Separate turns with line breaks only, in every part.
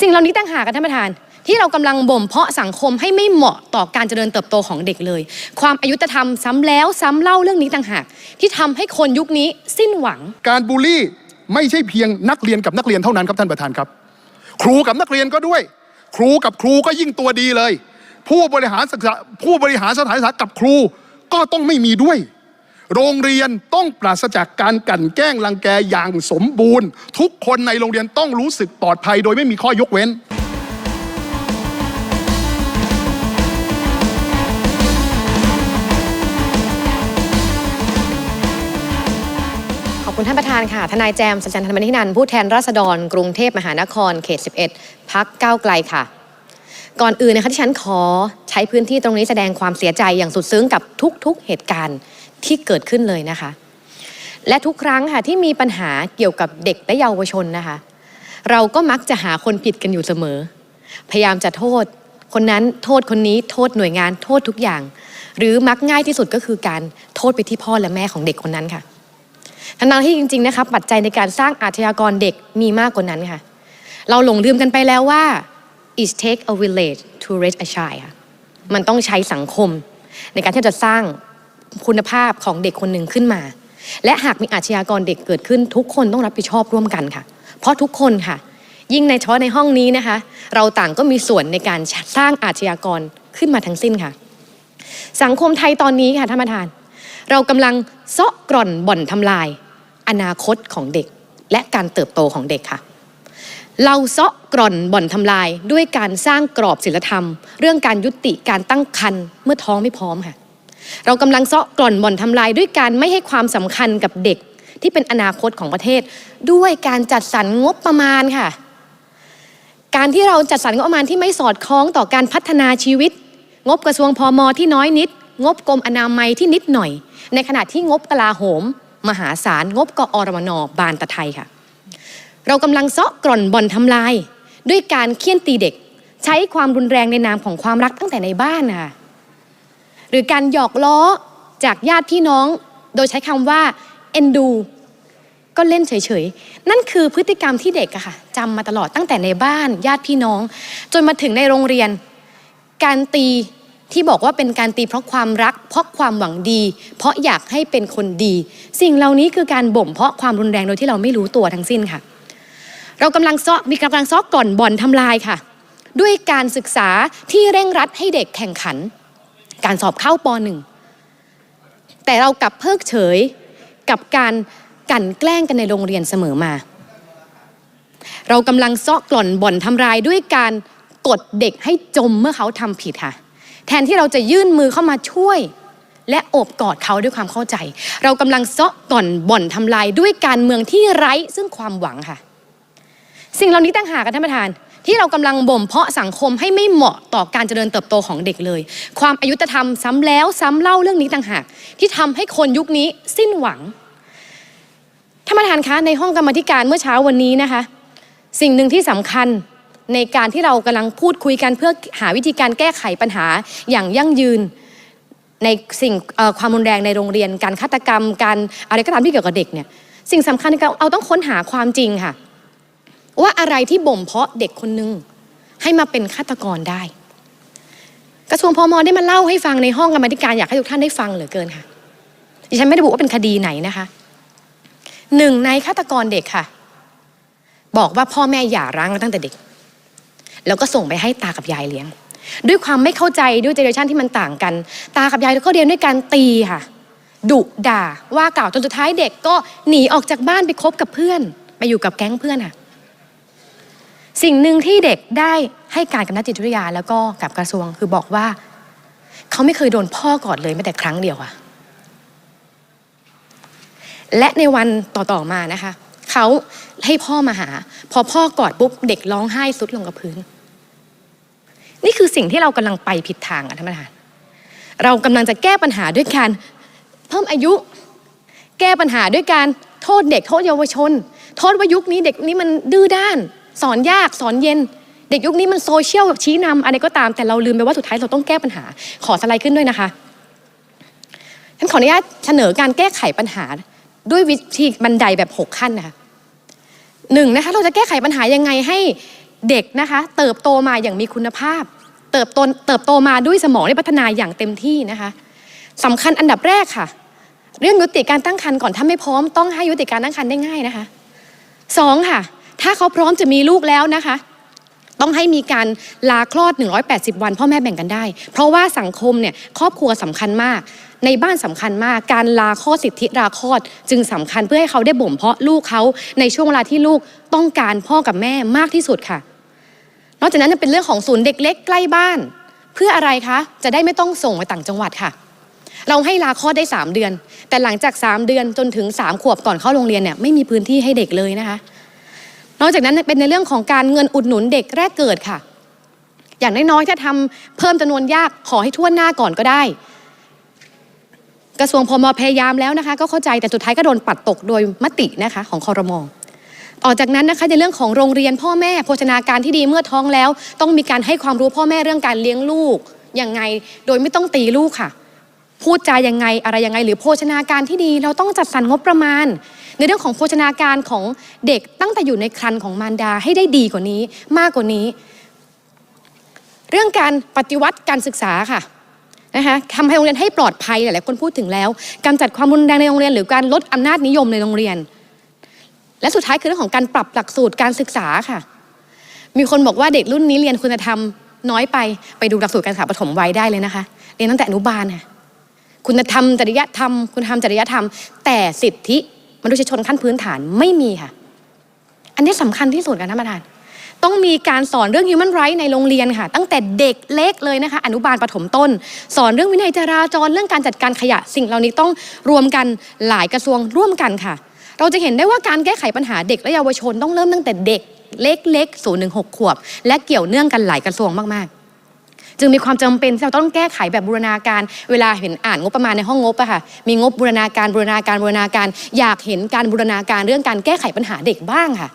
สิ่งเหล่านี้ต่างหากกันท่านประธาน ที่เรากำลังบ่มเพาะสังคมให้ไม่เหมาะต่อการเจริญเติบโตของเด็กเลย ความอายุตธรรมซ้ำแล้วซ้ำเล่าเรื่องนี้ต่างหาก ที่ทำให้คนยุคนี้สิ้นหวัง
การบูลลี่ไม่ใช่เพียงนักเรียนกับนักเรียนเท่านั้นครับท่านประธานครับ ครูกับนักเรียนก็ด้วย ครูกับครูก็ยิ่งตัวดีเลย ผู้บริหารศึกษาผู้บริหารสถานศึกษากับครูก็ต้องไม่มีด้วย โรงเรียนต้องปราศจากการกั่นแกล้งรังแกอย่างสมบูรณ์ ทุกคนในโรงเรียนต้องรู้สึกปลอดภัยโดยไม่มีข้อยกเว้น
ขอบคุณท่านประธานค่ะ ทนายแจมสัจจันทร์ธรรมนินันผู้แทนราษฎร กรุงเทพมหานคร เขต 11 พักก้าวไกลค่ะ ก่อนอื่นนะคะที่ฉันขอใช้พื้นที่ตรงนี้แสดงความเสียใจอย่างสุดซึ้งกับทุกๆเหตุการณ์ ที่เกิดขึ้นเลยนะคะ และทุกครั้งค่ะที่มีปัญหาเกี่ยวกับเด็กและเยาวชนนะคะ เราก็มักจะหาคนผิดกันอยู่เสมอ พยายามจะโทษ คนนั้นโทษคนนี้โทษหน่วยงานโทษทุกอย่าง หรือมักง่ายที่สุดก็คือการโทษไปที่พ่อและแม่ของเด็กคนนั้นค่ะทั้งๆที่จริงๆนะคะปัจจัยในการสร้างอาชญากรเด็กมีมากกว่านั้นค่ะ เราหลงลืมกันไปแล้วว่า it take a village to raise a child มันต้องใช้สังคม ในการที่จะสร้าง คุณภาพของเด็กคนหนึ่งขึ้นมา และหากมีอาชญากรเด็กเกิดขึ้น ทุกคนต้องรับผิดชอบร่วมกันค่ะ เพราะทุกคนค่ะ ยิ่งในเฉพาะในห้องนี้นะคะ เราต่างก็มีส่วนในการสร้างอาชญากรขึ้นมาทั้งสิ้นค่ะ สังคมไทยตอนนี้ค่ะท่านประธาน เรากำลังเซาะกร่อนบ่อนทำลาย อนาคตของเด็ก และการเติบโตของเด็กค่ะเราเซาะกร่อนบ่อนทำลายด้วยการสร้างกรอบศีลธรรม เรื่องการยุติการตั้งครรภ์เมื่อท้องไม่พร้อมค่ะ เรากำลังเซาะกร่อนบ่อนทำลายด้วยการไม่ให้ความสำคัญกับเด็กที่เป็นอนาคตของประเทศ ด้วยการจัดสรรงบประมาณค่ะ การที่เราจัดสรรงบประมาณที่ไม่สอดคล้องต่อการพัฒนาชีวิต งบกระทรวงพอมที่น้อยนิด งบกรมอนามัยที่นิดหน่อย ในขณะที่งบกลาโหม มหาศาลงบกอรมนบานตะไทยค่ะ เรากำลังเซาะกร่อนบ่อนทำลาย ด้วยการเคี่ยนตีเด็ก ใช้ความรุนแรงในนามของความรักตั้งแต่ในบ้านนะคะ หรือการหยอกล้อจากญาติพี่น้อง โดยใช้คำว่าเอ็นดูก็เล่นเฉยๆ นั่นคือพฤติกรรมที่เด็กอะค่ะจำมาตลอดตั้งแต่ในบ้านญาติพี่น้อง จนมาถึงในโรงเรียน การตีที่บอกว่าเป็นการตีเพราะความรัก เพราะความหวังดี เพราะอยากให้เป็นคนดี สิ่งเหล่านี้คือการบ่มเพาะความรุนแรงโดยที่เราไม่รู้ตัวทั้งสิ้นค่ะ เรากำลังซ้อมีกำลังซ้อก่อนบ่อนทำลายค่ะ ด้วยการศึกษาที่เร่งรัดให้เด็กแข่งขัน การสอบเข้าปหนึ่งแต่เรากลับเพิกเฉยกับการกลั่นแกล้งกันในโรงเรียนเสมอมา เรากำลังซาะกล่อนบ่อนทำลายด้วยการกดเด็กให้จมเมื่อเขาทำผิดค่ะ แทนที่เราจะยื่นมือเข้ามาช่วย และโอบกอดเขาด้วยความเข้าใจ เรากำลังซาะก่อนบ่อนทำลายด้วยการเมืองที่ไร้ซึ่งความหวังค่ะ สิ่งเหล่านี้ต่างหากกันท่านประธาน ที่เรากำลังบ่มเพาะสังคมให้ไม่เหมาะต่อการเจริญเติบโตของเด็กเลย ความอายุธรรมซ้ำแล้วซ้ำเล่าเรื่องนี้ต่างหาก ที่ทำให้คนยุคนี้สิ้นหวังท่านประธานคะในห้องกรรมธิการเมื่อเช้าวันนี้นะคะ สิ่งหนึ่งที่สำคัญในการที่เรากำลังพูดคุยกันเพื่อหาวิธีการแก้ไขปัญหาอย่างยั่งยืนในสิ่งความรุนแรงในโรงเรียน การฆาตกรรม การอะไรก็ตามที่เกี่ยวกับเด็กเนี่ยสิ่งสำคัญคือเราต้องค้นหาความจริงค่ะ ว่าอะไรที่บ่มเพาะเด็กคนหนึ่งให้มาเป็นฆาตกรได้ กระทรวงพอมได้มาเล่าให้ฟังในห้องกรรมธิการอยากให้ทุกท่านได้ฟังเหลือเกินค่ะดิฉันไม่ได้บอกว่าเป็นคดีไหนนะคะหนึ่งในฆาตกรเด็กค่ะ บอกว่าพ่อแม่หย่าร้างกันตั้งแต่เด็ก แล้วก็ส่งไปให้ตากับยายเลี้ยง ด้วยความไม่เข้าใจด้วยเจเนอเรชันที่มันต่างกัน ตากับยายก็เรียนด้วยการตีค่ะดุด่าว่ากล่าวจนสุดท้ายเด็กก็หนีออกจากบ้านไปคบกับเพื่อน ไปอยู่กับแก๊งเพื่อนค่ะ สิ่งหนึ่งที่เด็กได้ให้การกับนักจิตวิทยาแล้วก็กับกระทรวงคือบอกว่า เขาไม่เคยโดนพ่อกอดเลยแม้แต่ครั้งเดียวอะและในวันต่อๆมานะคะเขาให้พ่อมาหา พอพ่อกอดปุ๊บเด็กร้องไห้สุดลงกับพื้น นี่คือสิ่งที่เรากำลังไปผิดทางอะท่านประธานเรากำลังจะแก้ปัญหาด้วยการเพิ่มอายุ แก้ปัญหาด้วยการโทษเด็กโทษเยาวชน โทษว่ายุคนี้เด็กนี้มันดื้อด้าน สอนยากสอนเย็น เด็กยุคนี้มันโซเชียลแบบชี้นำอะไรก็ตามแต่เราลืมไปว่าสุดท้ายเราต้องแก้ปัญหา ขอสไลด์ขึ้นด้วยนะคะฉันขออนุญาตเสนอการแก้ไขปัญหา ด้วยวิธีบันไดแบบหกขั้นนะคะหนึ่งนะคะเราจะแก้ไขปัญหายังไงให้เด็กนะคะ เติบโตมาอย่างมีคุณภาพ เติบโตเติบโตมาด้วยสมองได้พัฒนาอย่างเต็มที่นะคะสำคัญอันดับแรกค่ะ เรื่องยุติการตั้งครรภ์ก่อนถ้าไม่พร้อมต้องให้ยุติการตั้งครรภ์ได้ง่ายนะคะสองค่ะ ถ้าเขาพร้อมจะมีลูกแล้วนะคะ ต้องให้มีการลาคลอด 180 วันพ่อแม่แบ่งกันได้ เพราะว่าสังคมเนี่ยครอบครัวสำคัญมาก ในบ้านสำคัญมาก การลาคลอดสิทธิลาคลอด จึงสำคัญเพื่อให้เขาได้บ่มเพาะลูกเขาในช่วงเวลาที่ลูกต้องการพ่อกับแม่มากที่สุดค่ะ นอกจากนั้นยังเป็นเรื่องของศูนย์เด็กเล็กใกล้บ้าน เพื่ออะไรคะจะได้ไม่ต้องส่งไปต่างจังหวัดค่ะเราให้ลาคลอดได้ 3 เดือน แต่หลังจาก 3 เดือนจนถึง 3 ขวบก่อนเข้าโรงเรียนเนี่ยไม่มีพื้นที่ให้เด็กเลยนะคะ นอกจากนั้นเป็นในเรื่องของการเงินอุดหนุนเด็กแรกเกิดค่ะ อย่างน้อยๆถ้าทำเพิ่มจำนวนยากขอให้ทั่วหน้าก่อนก็ได้ กระทรวงพมพยายามแล้วนะคะ ก็เข้าใจแต่สุดท้ายก็โดนปัดตกโดยมตินะคะของคอรมอออกจากนั้นนะคะในเรื่องของโรงเรียนพ่อแม่โภชนาการที่ดีเมื่อท้องแล้ว ต้องมีการให้ความรู้พ่อแม่เรื่องการเลี้ยงลูกยังไง โดยไม่ต้องตีลูกค่ะ พูดจายังไงอะไรยังไง หรือโภชนาการที่ดี เราต้องจัดสรรงบประมาณ ในเรื่องของโภชนาการของเด็กตั้งแต่อยู่ในครรภ์ของมารดาให้ได้ดีกว่านี้มากกว่านี้ เรื่องการปฏิวัติการศึกษาค่ะนะคะทำให้โรงเรียนให้ปลอดภัยหลายๆคนพูดถึงแล้วกำจัดความรุนแรงในโรงเรียน หรือการลดอำนาจนิยมในโรงเรียน และสุดท้ายคือเรื่องของการปรับหลักสูตรการศึกษาค่ะ มีคนบอกว่าเด็กรุ่นนี้เรียนคุณธรรมน้อยไปไปดูหลักสูตรการศึกษาปฐมวัยได้เลยนะคะ เรียนตั้งแต่อนุบาลค่ะคุณธรรมจริยธรรม คุณธรรมจริยธรรม แต่สิทธิ มนุษยชนขั้นพื้นฐานไม่มีค่ะ อันนี้สำคัญที่สุดค่ะท่านประธาน ต้องมีการสอนเรื่อง human right ในโรงเรียนค่ะ ตั้งแต่เด็กเล็กเลยนะคะ อนุบาลประถมต้น สอนเรื่องวินัยจราจรเรื่องการจัดการขยะ สิ่งเหล่านี้ต้องรวมกันหลายกระทรวงร่วมกันค่ะ เราจะเห็นได้ว่าการแก้ไขปัญหาเด็กและเยาวชนต้องเริ่มตั้งแต่เด็กเล็กๆศูนย์ถึงหกขวบ และเกี่ยวเนื่องกันหลายกระทรวงมากๆ จึงมีความจำเป็นที่เราต้องแก้ไขแบบบูรณาการ เวลาเห็นอ่านงบประมาณในห้องงบอะค่ะมีงบบูรณาการบูรณาการบูรณาการ อยากเห็นการบูรณาการเรื่องการแก้ไขปัญหาเด็กบ้างค่ะ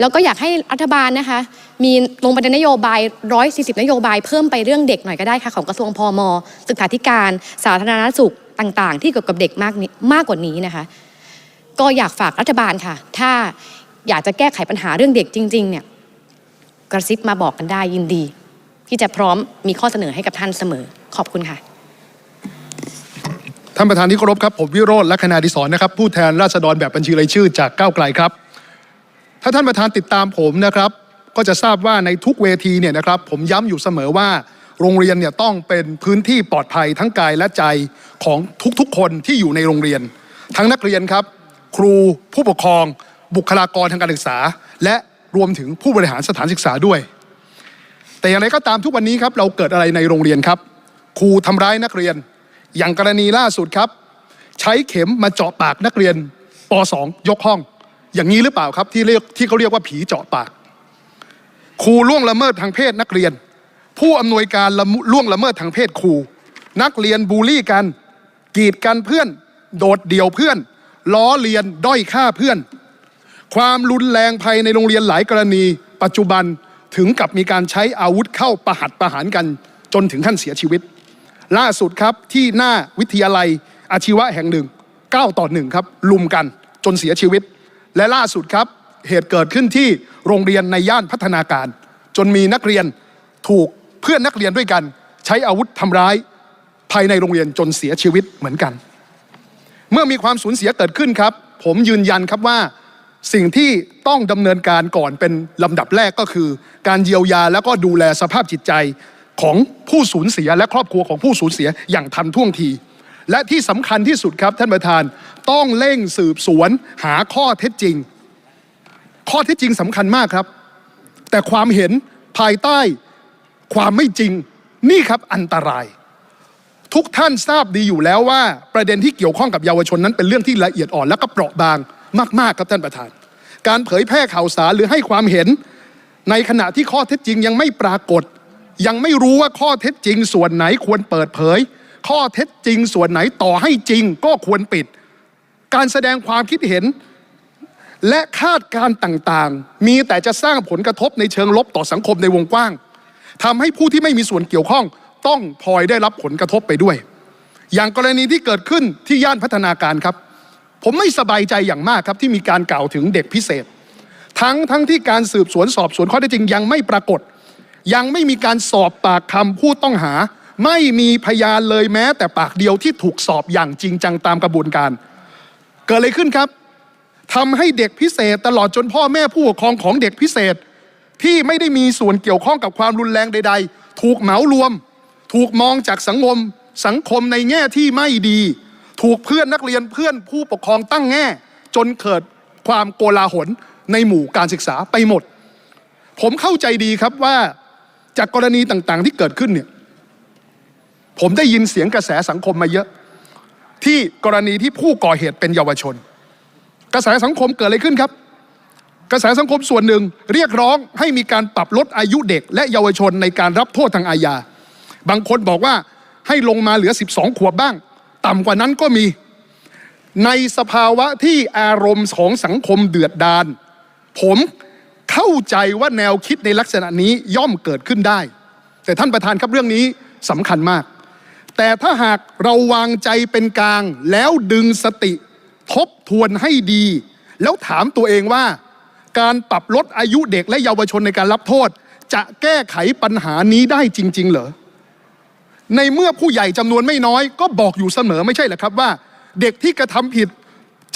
แล้วก็อยากให้รัฐบาลนะคะ มีลงประเด็นนโยบาย 140 นโยบายเพิ่มไปเรื่องเด็กหน่อยก็ได้ค่ะ ของกระทรวงพมศึกษาธิการ สาธารณสุขต่าง ๆ ที่เกี่ยวกับเด็กมากมากกว่านี้นะคะ ก็อยากฝากรัฐบาลค่ะ ถ้าอยากจะแก้ไขปัญหาเรื่องเด็กจริง ๆ เนี่ย กระซิบมาบอกกันได้ยินดี ที่จะพร้อมมีข้อเสนอให้กับท่านเสมอขอบคุณค่ะ
ท่านประธานที่เคารพครับ ผมวิโรธลักษณาดิศรนะครับ ผู้แทนราษฎรแบบบัญชีรายชื่อจากก้าวไกลครับ ถ้าท่านประธานติดตามผมนะครับ ก็จะทราบว่าในทุกเวทีเนี่ยนะครับ ผมย้ำอยู่เสมอว่าโรงเรียนเนี่ยต้องเป็นพื้นที่ปลอดภัยทั้งกายและใจของทุกๆคนที่อยู่ในโรงเรียน ทั้งนักเรียนครับ ครูผู้ปกครอง บุคลากรทางการศึกษา และรวมถึงผู้บริหารสถานศึกษาด้วย แต่อย่างไรก็ตามทุกวันนี้ครับเราเกิดอะไรในโรงเรียนครับ ครูทำร้ายนักเรียน อย่างกรณีล่าสุดครับ ใช้เข็มมาเจาะปากนักเรียนป .2 ยกห้อง อย่างนี้หรือเปล่าครับที่เรียกที่เขาเรียกว่าผีเจาะปาก ครูล่วงละเมิดทางเพศนักเรียน ผู้อำนวยการล,ล่วงละเมิดทางเพศครู นักเรียนบูลลี่กัน กีดกันเพื่อน โดดเดี่ยวเพื่อน ล้อเลียนด้อยค่าเพื่อน ความรุนแรงภายในโรงเรียนหลายกรณี ปัจจุบัน ถึงกับมีการใช้อาวุธเข้าประหัตประหารกันจนถึงขั้นเสียชีวิต ล่าสุดครับที่หน้าวิทยาลัยอาชีวะแห่งหนึ่ง 9 ต่อหนึ่งครับลุมกันจนเสียชีวิต และล่าสุดครับเหตุเกิดขึ้นที่โรงเรียนในย่านพัฒนาการ จนมีนักเรียนถูกเพื่อนนักเรียนด้วยกัน ใช้อาวุธทำร้ายภายในโรงเรียนจนเสียชีวิตเหมือนกัน เมื่อมีความสูญเสียเกิดขึ้นครับ ผมยืนยันครับว่า สิ่งที่ต้องดำเนินการก่อนเป็นลำดับแรกก็คือ การเยียวยาแล้วก็ดูแลสภาพจิตใจของผู้สูญเสียและครอบครัวของผู้สูญเสียอย่างทันท่วงที และที่สำคัญที่สุดครับท่านประธานต้องเร่งสืบสวนหาข้อเท็จจริง ข้อเท็จจริงสำคัญมากครับ แต่ความเห็นภายใต้ความไม่จริงนี่ครับอันตราย ทุกท่านทราบดีอยู่แล้วว่า ประเด็นที่เกี่ยวข้องกับเยาวชนนั้นเป็นเรื่องที่ละเอียดอ่อนและก็เปราะบาง มาก ๆ ครับท่านประธาน การเผยแพร่ข่าวสารหรือให้ความเห็น ในขณะที่ข้อเท็จจริงยังไม่ปรากฏ ยังไม่รู้ว่าข้อเท็จจริงส่วนไหนควรเปิดเผย ข้อเท็จจริงส่วนไหนต่อให้จริงก็ควรปิด การแสดงความคิดเห็น และคาดการ์ต่างๆ มีแต่จะสร้างผลกระทบในเชิงลบต่อสังคมในวงกว้างทำให้ผู้ที่ไม่มีส่วนเกี่ยวข้องต้องพลอยได้รับผลกระทบไปด้วย อย่างกรณีที่เกิดขึ้นที่ย่านพัฒนาการครับ ผมไม่สบายใจอย่างมากครับที่มีการกล่าวถึงเด็กพิเศษ ทั้งทั้งที่การสืบสวนสอบสวนข้อเท็จจริงยังไม่ปรากฏ ยังไม่มีการสอบปากคำผู้ต้องหา ไม่มีพยานเลยแม้ แต่ปากเดียวที่ถูกสอบอย่างจริงจังตามกระบวนการ เกิดอะไรขึ้นครับทำให้เด็กพิเศษตลอดจนพ่อแม่ผู้ปกครองของเด็กพิเศษ ที่ไม่ได้มีส่วนเกี่ยวข้องกับความรุนแรงใด ๆ ถูกเหมารวม ถูกมองจากสังคมสังคมในแง่ที่ไม่ดี ถูกเพื่อนนักเรียนเพื่อนผู้ปกครองตั้งแง่ จนเกิดความโกลาหลในหมู่การศึกษาไปหมด ผมเข้าใจดีครับว่าจากกรณีต่างๆที่เกิดขึ้นเนี่ยผมได้ยินเสียงกระแสสังคมมาเยอะ ที่กรณีที่ผู้ก่อเหตุเป็นเยาวชน กระแสสังคมเกิดอะไรขึ้นครับ กระแสสังคมส่วนหนึ่งเรียกร้องให้มีการปรับลดอายุเด็ก และเยาวชนในการรับโทษทางอาญาบางคนบอกว่าให้ลงมาเหลือ 12 ขวบบ้าง ต่ำกว่านั้นก็มี ในสภาวะที่อารมณ์ของสังคมเดือดดาล ผมเข้าใจว่าแนวคิดในลักษณะนี้ย่อมเกิดขึ้นได้ แต่ท่านประธานครับเรื่องนี้สำคัญมาก แต่ถ้าหากเราวางใจเป็นกลาง แล้วดึงสติทบทวนให้ดี แล้วถามตัวเองว่า การปรับลดอายุเด็กและเยาวชนในการรับโทษ จะแก้ไขปัญหานี้ได้จริง ๆ เหรอ ในเมื่อผู้ใหญ่จำนวนไม่น้อยก็บอกอยู่เสมอไม่ใช่เหรอครับว่า เด็กที่กระทำผิด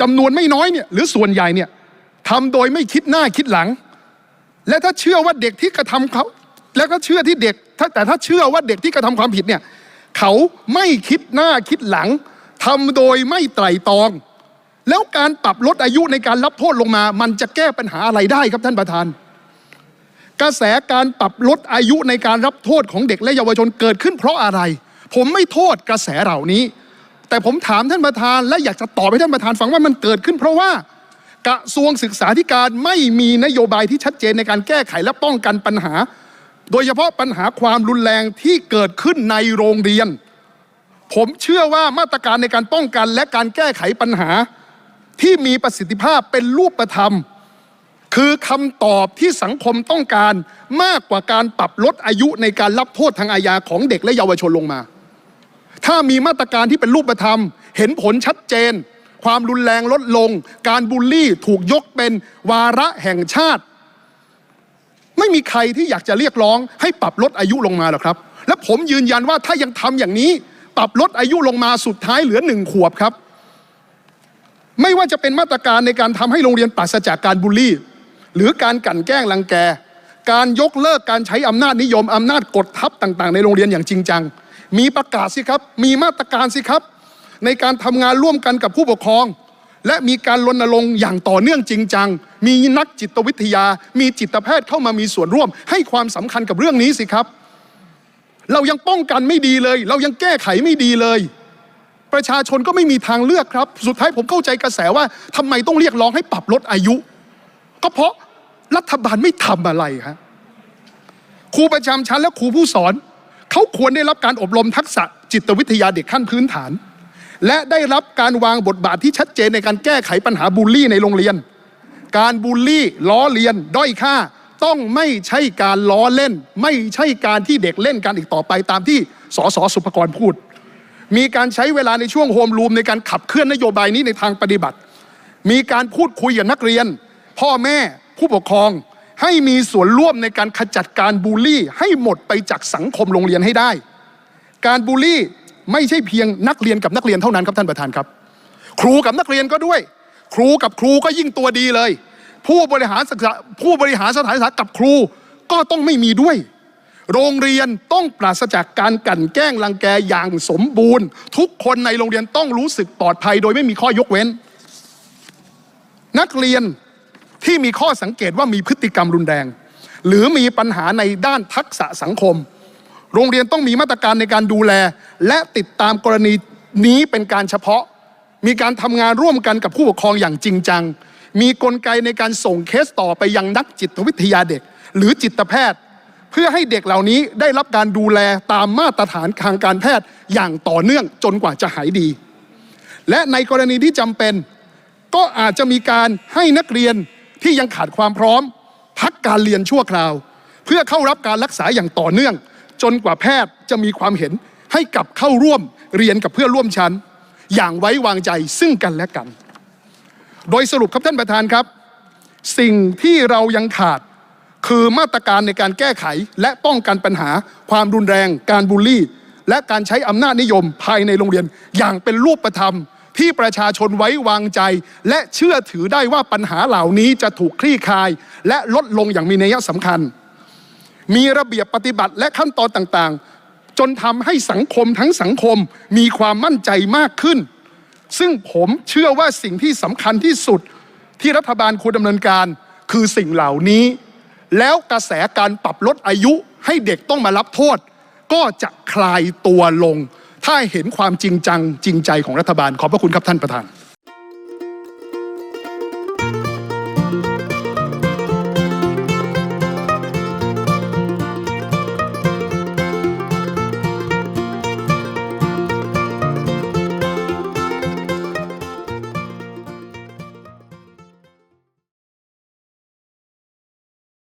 จำนวนไม่น้อยเนี่ยหรือส่วนใหญ่เนี่ยทำโดยไม่คิดหน้าคิดหลัง และถ้าเชื่อว่าเด็กที่กระทำเขาแล้วก็เชื่อที่เด็กถ้าแต่ถ้าเชื่อว่าเด็กที่กระทำความผิดเนี่ยเขาไม่คิดหน้าคิดหลังทำโดยไม่ไตร่ตรอง แล้วการปรับลดอายุในการรับโทษลงมา มันจะแก้ปัญหาอะไรได้ครับท่านประธาน กระแสการปรับลดอายุในการรับโทษของเด็กและเยาวชนเกิดขึ้นเพราะอะไร ผมไม่โทษกระแสเหล่านี้ แต่ผมถามท่านประธาน และอยากจะตอบให้ท่านประธานฟังว่ามันเกิดขึ้น เพราะว่ากระทรวงศึกษาธิการไม่มีนโยบายที่ชัดเจนในการแก้ไขและป้องกันปัญหา โดยเฉพาะปัญหาความรุนแรงที่เกิดขึ้นในโรงเรียน ผมเชื่อว่ามาตรการในการป้องกันและการแก้ไขปัญหาที่มีประสิทธิภาพเป็นรูปธรรม คือคำตอบที่สังคมต้องการมากกว่าการปรับลดอายุในการรับโทษทางอาญาของเด็กและเยาวชนลงมา ถ้ามีมาตรการที่เป็นรูปธรรม เห็นผลชัดเจน ความรุนแรงลดลง การบูลลี่ถูกยกเป็นวาระแห่งชาติ ไม่มีใครที่อยากจะเรียกร้อง ให้ปรับลดอายุลงมาหรอกครับ และผมยืนยันว่าถ้ายังทำอย่างนี้ ปรับลดอายุลงมาสุดท้ายเหลือหนึ่งขวบครับ ไม่ว่าจะเป็นมาตรการในการทำให้โรงเรียนปราศจากการบูลลี่ หรือการกลั่นแกล้งรังแก การยกเลิกการใช้อำนาจนิยมอำนาจกดทับต่างๆ ในโรงเรียนอย่างจริงจัง มีประกาศสิครับ มีมาตรการสิครับ ในการทำงานร่วมกันกับผู้ปกครอง และมีการรณรงค์อย่างต่อเนื่องจริงจัง มีนักจิตวิทยา มีจิตแพทย์เข้ามามีส่วนร่วม ให้ความสำคัญกับเรื่องนี้สิครับ เรายังป้องกันไม่ดีเลย เรายังแก้ไขไม่ดีเลยประชาชนก็ไม่มีทางเลือกครับ สุดท้ายผมเข้าใจกระแสว่าทำไมต้องเรียกร้องให้ปรับลดอายุ ก็เพราะรัฐบาลไม่ทำอะไรครับครูประจำชั้นและครูผู้สอน เขาควรได้รับการอบรมทักษะจิตวิทยาเด็กขั้นพื้นฐาน และได้รับการวางบทบาทที่ชัดเจนในการแก้ไขปัญหาบูลลี่ในโรงเรียน การบูลลี่ล้อเลียน ด้อยค่าต้องไม่ใช่การล้อเล่น ไม่ใช่การที่เด็กเล่นกันอีกต่อไปตามที่สสสุภกรพูด มีการใช้เวลาในช่วงโฮมรูมในการขับเคลื่อนนโยบายนี้ในทางปฏิบัติ มีการพูดคุยกับนักเรียน พ่อแม่ผู้ปกครองให้มีส่วนร่วมในการขจัดการบูลลี่ให้หมดไปจากสังคมโรงเรียนให้ได้ การบูลลี่ไม่ใช่เพียงนักเรียนกับนักเรียนเท่านั้นครับท่านประธานครับ ครูกับนักเรียนก็ด้วย ครูกับครูก็ยิ่งตัวดีเลย ผู้บริหารศึกษาผู้บริหารสถานศึกษากับครูก็ต้องไม่มีด้วย โรงเรียนต้องปราศจากการกั่นแกล้งรังแกอย่างสมบูรณ์ ทุกคนในโรงเรียนต้องรู้สึกปลอดภัย โดยไม่มีข้อยกเว้น นักเรียน ที่มีข้อสังเกตว่ามีพฤติกรรมรุนแรง หรือมีปัญหาในด้านทักษะสังคม โรงเรียนต้องมีมาตรการในการดูแล และติดตามกรณีนี้เป็นการเฉพาะ มีการทำงานร่วมกันกับผู้ปกครองอย่างจริงจัง มีกลไกในการส่งเคสต่อไปยังนักจิตวิทยาเด็ก หรือจิตแพทย์ เพื่อให้เด็กเหล่านี้ได้รับการดูแลตามมาตรฐานทางการแพทย์อย่างต่อเนื่องจนกว่าจะหายดี และในกรณีที่จำเป็น ก็อาจจะมีการให้นักเรียน ที่ยังขาดความพร้อม พักการเรียนชั่วคราว เพื่อเข้ารับการรักษาอย่างต่อเนื่อง จนกว่าแพทย์จะมีความเห็นให้กลับเข้าร่วมเรียนกับเพื่อนร่วมชั้น อย่างไว้วางใจซึ่งกันและกัน โดยสรุปครับท่านประธานครับ สิ่งที่เรายังขาดคือมาตรการในการแก้ไขและป้องกันปัญหา ความรุนแรง การบูลลี่ และการใช้อำนาจนิยมภายในโรงเรียนอย่างเป็นรูปธรรม ที่ประชาชนไว้วางใจ และเชื่อถือได้ว่าปัญหาเหล่านี้จะถูกคลี่คลาย และลดลงอย่างมีนัยสำคัญ มีระเบียบปฏิบัติและขั้นตอนต่างๆ จนทำให้สังคมทั้งสังคมมีความมั่นใจมากขึ้น ซึ่งผมเชื่อว่าสิ่งที่สำคัญที่สุดที่รัฐบาลควรดำเนินการคือสิ่งเหล่านี้ แล้วกระแสการปรับลดอายุให้เด็กต้องมารับโทษ ก็จะคลายตัวลง ถ้าเห็นความจริงจังจริงใจของรัฐบาลขอบพระคุณครับท่านประธาน